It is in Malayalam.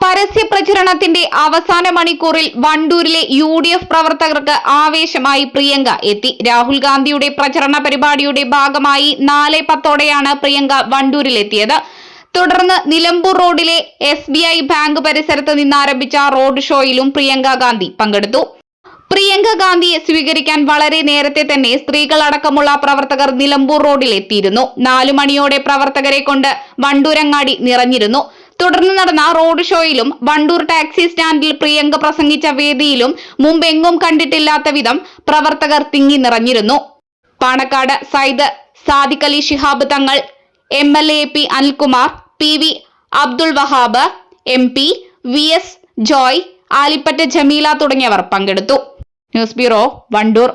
പരസ്യപ്രചരണത്തിന്റെ അവസാന മണിക്കൂറിൽ വണ്ടൂരിലെ യു ഡി എഫ് പ്രവർത്തകർക്ക് ആവേശമായി പ്രിയങ്ക എത്തി. രാഹുൽ ഗാന്ധിയുടെ പ്രചരണ പരിപാടിയുടെ ഭാഗമായി നാല് പത്തോടെയാണ് പ്രിയങ്ക വണ്ടൂരിലെത്തിയത്. തുടർന്ന് നിലമ്പൂർ റോഡിലെ എസ് ബി ഐ ബാങ്ക് പരിസരത്ത് നിന്നാരംഭിച്ച റോഡ് ഷോയിലും പ്രിയങ്ക ഗാന്ധി പങ്കെടുത്തു. പ്രിയങ്ക ഗാന്ധിയെ സ്വീകരിക്കാൻ വളരെ നേരത്തെ തന്നെ സ്ത്രീകളടക്കമുള്ള പ്രവർത്തകർ നിലമ്പൂർ റോഡിൽ എത്തിയിരുന്നു നാലു മണിയോടെ പ്രവർത്തകരെ കൊണ്ട് വണ്ടൂരങ്ങാടി നിറഞ്ഞിരുന്നു. തുടർന്ന് നടന്ന റോഡ് ഷോയിലും വണ്ടൂർ ടാക്സി സ്റ്റാൻഡിൽ പ്രിയങ്ക പ്രസംഗിച്ച വേദിയിലും മുമ്പെങ്ങും കണ്ടിട്ടില്ലാത്ത വിധം പ്രവർത്തകർ തിങ്ങി നിറഞ്ഞിരുന്നു. Panakkad Sayyid Sadiqali Shihab Thangal M L A P Anilkumar P V Abdul Wahab M P V S Joy Alipatta Jameela തുടങ്ങിയവർ പങ്കെടുത്തു. News bureau Wandoor.